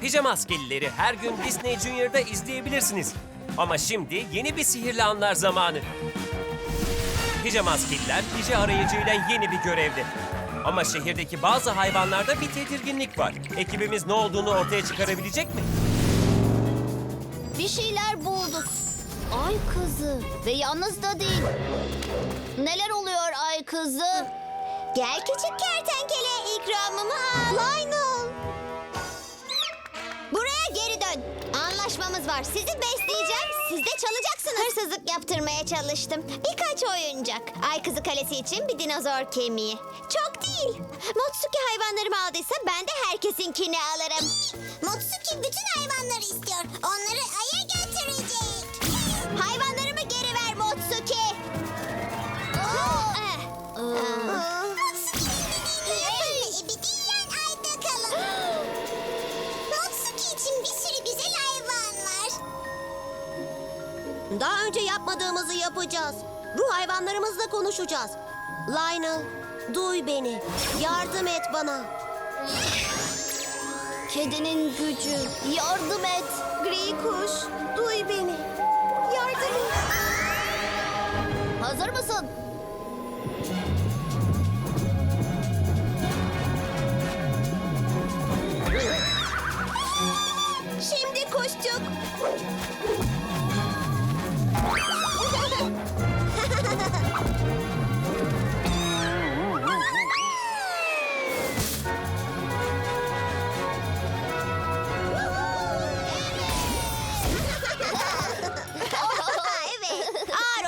Pijama Askerileri her gün Disney Junior'da izleyebilirsiniz. Ama şimdi yeni bir sihirli anlar zamanı. Pijama Askeriler pije arayıcıyla yeni bir görevde. Ama şehirdeki bazı hayvanlarda bir tedirginlik var. Ekibimiz ne olduğunu ortaya çıkarabilecek mi? Bir şeyler bulduk. Ay kızı. Ve yalnız da değil. Neler oluyor ay kızı? Gel küçük kertenkele ikramımı al. Lionel. Buraya geri dön. Anlaşmamız var. Sizi besleyeceğim. Siz de çalacaksınız. Hırsızlık yaptırmaya çalıştım. Birkaç oyuncak. Ay kızı kalesi için bir dinozor kemiği. Çok değil. Motsuki hayvanlarımı aldıysa ben de herkesinkini alırım. Motsuki bütün hayvanları istiyor. Onları Daha önce yapmadığımızı yapacağız. Ruh hayvanlarımızla konuşacağız. Lionel, duy beni. Yardım et bana. Kedinin gücü. Yardım et. Gri kuş, duy beni. Yardım et. Hazır mısın?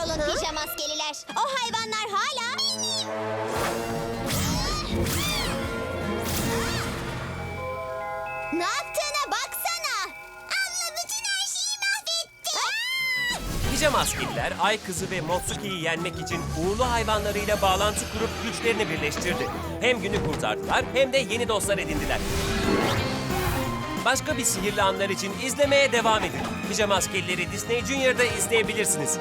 Olun pijamaskeliler. O hayvanlar hala... Ne yaptığına baksana. Abla bütün her şeyi mahvetti. Pijama Askeriler Ay Kızı ve Motsuki'yi yenmek için uğurlu hayvanlarıyla bağlantı kurup güçlerini birleştirdi. Hem günü kurtardılar hem de yeni dostlar edindiler. Başka bir sihirli anlar için izlemeye devam edin. Pijama Askerileri Disney Junior'da izleyebilirsiniz.